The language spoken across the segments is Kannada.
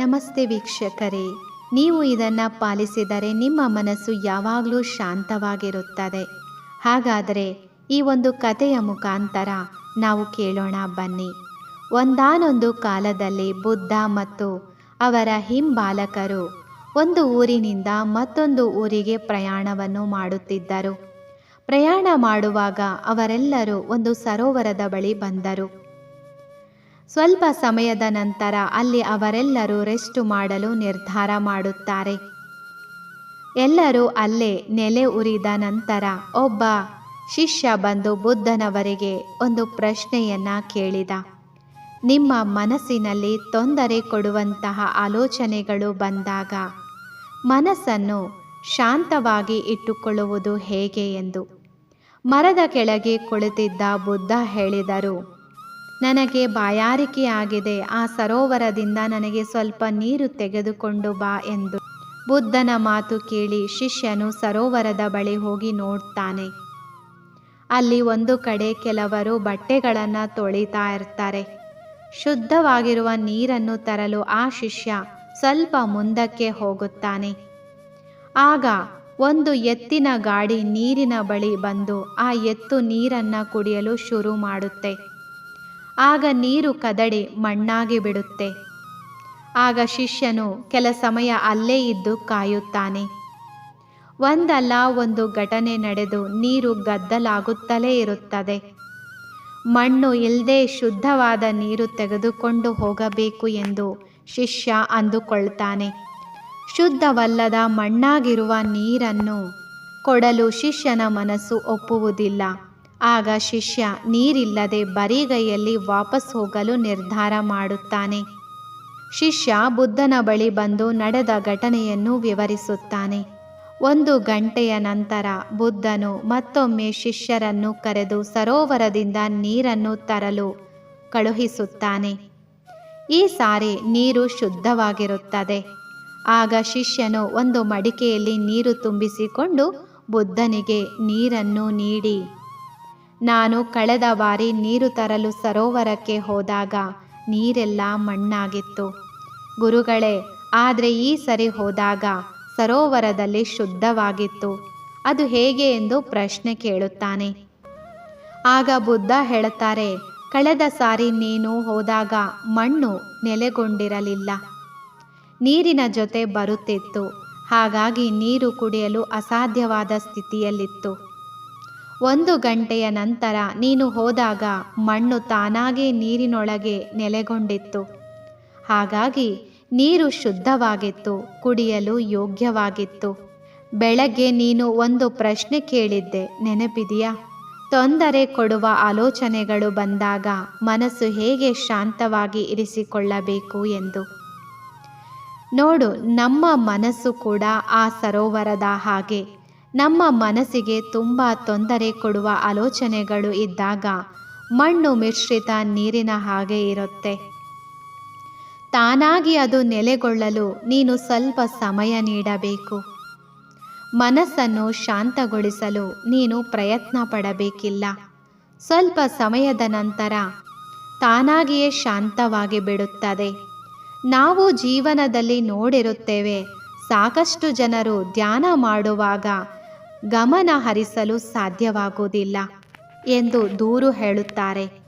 ನಮಸ್ತೆ ವೀಕ್ಷಕರೇ. ನೀವು ಇದನ್ನು ಪಾಲಿಸಿದರೆ ನಿಮ್ಮ ಮನಸ್ಸು ಯಾವಾಗಲೂ ಶಾಂತವಾಗಿರುತ್ತದೆ. ಹಾಗಾದರೆ ಈ ಒಂದು ಕಥೆಯ ಮುಖಾಂತರ ನಾವು ಕೇಳೋಣ ಬನ್ನಿ. ಒಂದಾನೊಂದು ಕಾಲದಲ್ಲಿ ಬುದ್ಧ ಮತ್ತು ಅವರ ಹಿಂಬಾಲಕರು ಒಂದು ಊರಿನಿಂದ ಮತ್ತೊಂದು ಊರಿಗೆ ಪ್ರಯಾಣವನ್ನು ಮಾಡುತ್ತಿದ್ದರು. ಪ್ರಯಾಣ ಮಾಡುವಾಗ ಅವರೆಲ್ಲರೂ ಒಂದು ಸರೋವರದ ಬಳಿ ಬಂದರು. ಸ್ವಲ್ಪ ಸಮಯದ ನಂತರ ಅಲ್ಲಿ ಅವರೆಲ್ಲರೂ ರೆಸ್ಟ್ ಮಾಡಲು ನಿರ್ಧಾರ ಮಾಡುತ್ತಾರೆ. ಎಲ್ಲರೂ ಅಲ್ಲೇ ನೆಲೆ ಉರಿದ ನಂತರ ಒಬ್ಬ ಶಿಷ್ಯ ಬಂದು ಬುದ್ಧನವರಿಗೆ ಒಂದು ಪ್ರಶ್ನೆಯನ್ನ ಕೇಳಿದ. ನಿಮ್ಮ ಮನಸ್ಸಿನಲ್ಲಿ ತೊಂದರೆ ಕೊಡುವಂತಹ ಆಲೋಚನೆಗಳು ಬಂದಾಗ ಮನಸ್ಸನ್ನು ಶಾಂತವಾಗಿ ಇಟ್ಟುಕೊಳ್ಳುವುದು ಹೇಗೆ ಎಂದು ಮರದ ಕೆಳಗೆ ಕುಳಿತಿದ್ದ ಬುದ್ಧ ಹೇಳಿದರು. ನನಗೆ ಬಾಯಾರಿಕೆಯಾಗಿದೆ, ಆ ಸರೋವರದಿಂದ ನನಗೆ ಸ್ವಲ್ಪ ನೀರು ತೆಗೆದುಕೊಂಡು ಬಾ ಎಂದು ಬುದ್ಧನ ಮಾತು ಕೇಳಿ ಶಿಷ್ಯನು ಸರೋವರದ ಬಳಿ ಹೋಗಿ ನೋಡ್ತಾನೆ. ಅಲ್ಲಿ ಒಂದು ಕಡೆ ಕೆಲವರು ಬಟ್ಟೆಗಳನ್ನು ತೊಳಿತಾ ಇರ್ತಾರೆ. ಶುದ್ಧವಾಗಿರುವ ನೀರನ್ನು ತರಲು ಆ ಶಿಷ್ಯ ಸ್ವಲ್ಪ ಮುಂದಕ್ಕೆ ಹೋಗುತ್ತಾನೆ. ಆಗ ಒಂದು ಎತ್ತಿನ ಗಾಡಿ ನೀರಿನ ಬಳಿ ಬಂದು ಆ ಎತ್ತು ನೀರನ್ನು ಕುಡಿಯಲು ಶುರು ಮಾಡುತ್ತೆ. ಆಗ ನೀರು ಕದಡಿ ಮಣ್ಣಾಗಿ ಬಿಡುತ್ತೆ. ಆಗ ಶಿಷ್ಯನು ಕೆಲ ಸಮಯ ಅಲ್ಲೇ ಇದ್ದು ಕಾಯುತ್ತಾನೆ. ಒಂದಲ್ಲ ಒಂದು ಘಟನೆ ನಡೆದು ನೀರು ಗದ್ದಲಾಗುತ್ತಲೇ ಇರುತ್ತದೆ. ಮಣ್ಣು ಇಲ್ಲದೆ ಶುದ್ಧವಾದ ನೀರು ತೆಗೆದುಕೊಂಡು ಹೋಗಬೇಕು ಎಂದು ಶಿಷ್ಯ ಅಂದುಕೊಳ್ತಾನೆ. ಶುದ್ಧವಲ್ಲದ ಮಣ್ಣಾಗಿರುವ ನೀರನ್ನು ಕೊಡಲು ಶಿಷ್ಯನ ಮನಸ್ಸು ಒಪ್ಪುವುದಿಲ್ಲ. ಆಗ ಶಿಷ್ಯ, ನೀರಿಲ್ಲದೆ ಬರಿಗೈಯಲ್ಲಿ ವಾಪಸ್ ಹೋಗಲು ನಿರ್ಧಾರ ಮಾಡುತ್ತಾನೆ. ಶಿಷ್ಯ ಬುದ್ಧನ ಬಳಿ ಬಂದು ನಡೆದ ಘಟನೆಯನ್ನು ವಿವರಿಸುತ್ತಾನೆ. ಒಂದು ಗಂಟೆಯ ನಂತರ ಬುದ್ಧನು ಮತ್ತೊಮ್ಮೆ ಶಿಷ್ಯರನ್ನು ಕರೆದು ಸರೋವರದಿಂದ ನೀರನ್ನು ತರಲು ಕಳುಹಿಸುತ್ತಾನೆ. ಈ ಸಾರಿ ನೀರು ಶುದ್ಧವಾಗಿರುತ್ತದೆ. ಆಗ ಶಿಷ್ಯನು ಒಂದು ಮಡಿಕೆಯಲ್ಲಿ ನೀರು ತುಂಬಿಸಿಕೊಂಡು ಬುದ್ಧನಿಗೆ ನೀರನ್ನು ನೀಡಿ. ನಾನು ಕಳೆದ ಬಾರಿ ನೀರು ತರಲು ಸರೋವರಕ್ಕೆ ಹೋದಾಗ ನೀರೆಲ್ಲ ಮಣ್ಣಾಗಿತ್ತು. ಗುರುಗಳೇ, ಆದರೆ ಈ ಸರಿ ಹೋದಾಗ ಸರೋವರದಲ್ಲಿ ಶುದ್ಧವಾಗಿತ್ತು. ಅದು ಹೇಗೆ ಎಂದು ಪ್ರಶ್ನೆ ಕೇಳುತ್ತಾನೆ. ಆಗ ಬುದ್ಧ ಹೇಳುತ್ತಾರೆ, ಕಳೆದ ಸಾರಿ ನೀನು ಹೋದಾಗ ಮಣ್ಣು ನೆಲೆಗೊಂಡಿರಲಿಲ್ಲ. ನೀರಿನ ಜೊತೆ ಬರುತ್ತಿತ್ತು. ಹಾಗಾಗಿ ನೀರು ಕುಡಿಯಲು ಅಸಾಧ್ಯವಾದ ಸ್ಥಿತಿಯಲ್ಲಿತ್ತು. ಒಂದು ಗಂಟೆಯ ನಂತರ ನೀನು ಹೋದಾಗ ಮಣ್ಣು ತಾನಾಗೇ ನೀರಿನೊಳಗೆ ನೆಲೆಗೊಂಡಿತ್ತು. ಹಾಗಾಗಿ ನೀರು ಶುದ್ಧವಾಗಿತ್ತು, ಕುಡಿಯಲು ಯೋಗ್ಯವಾಗಿತ್ತು. ಬೆಳಗ್ಗೆ ನೀನು ಒಂದು ಪ್ರಶ್ನೆ ಕೇಳಿದ್ದೆ, ನೆನಪಿದೆಯಾ? ತೊಂದರೆ ಕೊಡುವ ಆಲೋಚನೆಗಳು ಬಂದಾಗ ಮನಸ್ಸು ಹೇಗೆ ಶಾಂತವಾಗಿ ಇರಿಸಿಕೊಳ್ಳಬೇಕು ಎಂದು. ನೋಡು, ನಮ್ಮ ಮನಸ್ಸು ಕೂಡ ಆ ಸರೋವರದ ಹಾಗೆ. ನಮ್ಮ ಮನಸ್ಸಿಗೆ ತುಂಬ ತೊಂದರೆ ಕೊಡುವ ಆಲೋಚನೆಗಳು ಇದ್ದಾಗ ಮಣ್ಣು ಮಿಶ್ರಿತ ನೀರಿನ ಹಾಗೆ ಇರುತ್ತೆ. ತಾನಾಗಿ ಅದು ನೆಲೆಗೊಳ್ಳಲು ನೀನು ಸ್ವಲ್ಪ ಸಮಯ ನೀಡಬೇಕು. ಮನಸ್ಸನ್ನು ಶಾಂತಗೊಳಿಸಲು ನೀನು ಪ್ರಯತ್ನ ಪಡಬೇಕಿಲ್ಲ. ಸ್ವಲ್ಪ ಸಮಯದ ನಂತರ ತಾನಾಗಿಯೇ ಶಾಂತವಾಗಿ ಬಿಡುತ್ತದೆ. ನಾವು ಜೀವನದಲ್ಲಿ ನೋಡಿರುತ್ತೇವೆ, ಸಾಕಷ್ಟು ಜನರು ಧ್ಯಾನ ಮಾಡುವಾಗ ಗಮನ ಹರಿಸಲು ಸಾಧ್ಯವಾಗುವುದಿಲ್ಲ ಎಂದು ದೂರು ಹೇಳುತ್ತಾರೆ.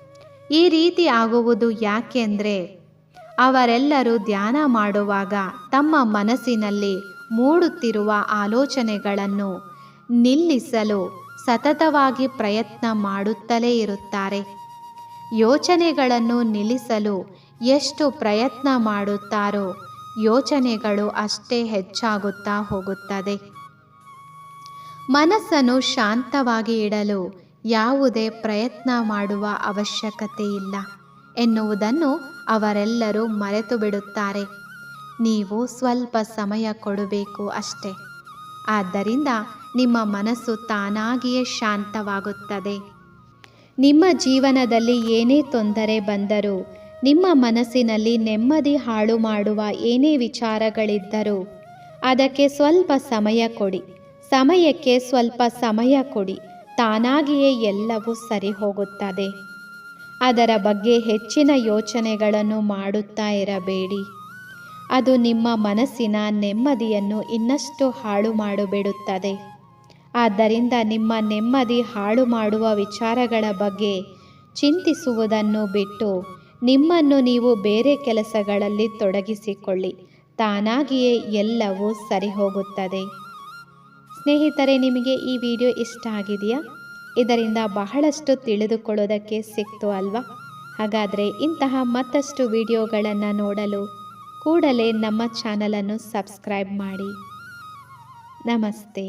ಈ ರೀತಿ ಆಗುವುದು ಯಾಕೆಂದರೆ ಅವರೆಲ್ಲರೂ ಧ್ಯಾನ ಮಾಡುವಾಗ ತಮ್ಮ ಮನಸ್ಸಿನಲ್ಲಿ ಮೂಡುತ್ತಿರುವ ಆಲೋಚನೆಗಳನ್ನು ನಿಲ್ಲಿಸಲು ಸತತವಾಗಿ ಪ್ರಯತ್ನ ಮಾಡುತ್ತಲೇ ಇರುತ್ತಾರೆ. ಯೋಚನೆಗಳನ್ನು ನಿಲ್ಲಿಸಲು ಎಷ್ಟು ಪ್ರಯತ್ನ ಮಾಡುತ್ತಾರೋ ಯೋಚನೆಗಳು ಅಷ್ಟೇ ಹೆಚ್ಚಾಗುತ್ತಾ ಹೋಗುತ್ತದೆ. ಮನಸ್ಸನ್ನು ಶಾಂತವಾಗಿ ಇಡಲು ಯಾವುದೇ ಪ್ರಯತ್ನ ಮಾಡುವ ಅವಶ್ಯಕತೆ ಇಲ್ಲ ಎನ್ನುವುದನ್ನು ಅವರೆಲ್ಲರೂ ಮರೆತು ಬಿಡುತ್ತಾರೆ. ನೀವು ಸ್ವಲ್ಪ ಸಮಯ ಕೊಡಬೇಕು ಅಷ್ಟೇ. ಆದ್ದರಿಂದ ನಿಮ್ಮ ಮನಸ್ಸು ತಾನಾಗಿಯೇ ಶಾಂತವಾಗುತ್ತದೆ. ನಿಮ್ಮ ಜೀವನದಲ್ಲಿ ಏನೇ ತೊಂದರೆ ಬಂದರೂ, ನಿಮ್ಮ ಮನಸ್ಸಿನಲ್ಲಿ ನೆಮ್ಮದಿ ಹಾಳು ಮಾಡುವ ಏನೇ ವಿಚಾರಗಳಿದ್ದರೂ, ಅದಕ್ಕೆ ಸ್ವಲ್ಪ ಸಮಯ ಕೊಡಿ. ಸಮಯಕ್ಕೆ ಸ್ವಲ್ಪ ಸಮಯ ಕೊಡಿ, ತಾನಾಗಿಯೇ ಎಲ್ಲವೂ ಸರಿ ಹೋಗುತ್ತದೆ ಅದರ ಬಗ್ಗೆ ಹೆಚ್ಚಿನ ಯೋಚನೆಗಳನ್ನು ಮಾಡುತ್ತಾ ಇರಬೇಡಿ. ಅದು ನಿಮ್ಮ ಮನಸ್ಸಿನ ನೆಮ್ಮದಿಯನ್ನು ಇನ್ನಷ್ಟು ಹಾಳು ಮಾಡಿಬಿಡುತ್ತದೆ. ಆದ್ದರಿಂದ ನಿಮ್ಮ ನೆಮ್ಮದಿ ಹಾಳು ಮಾಡುವ ವಿಚಾರಗಳ ಬಗ್ಗೆ ಚಿಂತಿಸುವುದನ್ನು ಬಿಟ್ಟು, ನಿಮ್ಮನ್ನು ನೀವು ಬೇರೆ ಕೆಲಸಗಳಲ್ಲಿ ತೊಡಗಿಸಿಕೊಳ್ಳಿ, ತಾನಾಗಿಯೇ ಎಲ್ಲವೂ ಸರಿ ಹೋಗುತ್ತದೆ ಸ್ನೇಹಿತರೆ, ನಿಮಗೆ ಈ ವಿಡಿಯೋ ಇಷ್ಟ ಆಗಿದೆಯಾ? ಇದರಿಂದ ಬಹಳಷ್ಟು ತಿಳಿದುಕೊಳ್ಳೋದಕ್ಕೆ ಸಿಕ್ತು ಅಲ್ವಾ? ಹಾಗಾದರೆ ಇಂತಹ ಮತ್ತಷ್ಟು ವಿಡಿಯೋಗಳನ್ನು ನೋಡಲು ಕೂಡಲೇ ನಮ್ಮ ಚಾನಲನ್ನು ಸಬ್ಸ್ಕ್ರೈಬ್ ಮಾಡಿ. ನಮಸ್ತೆ.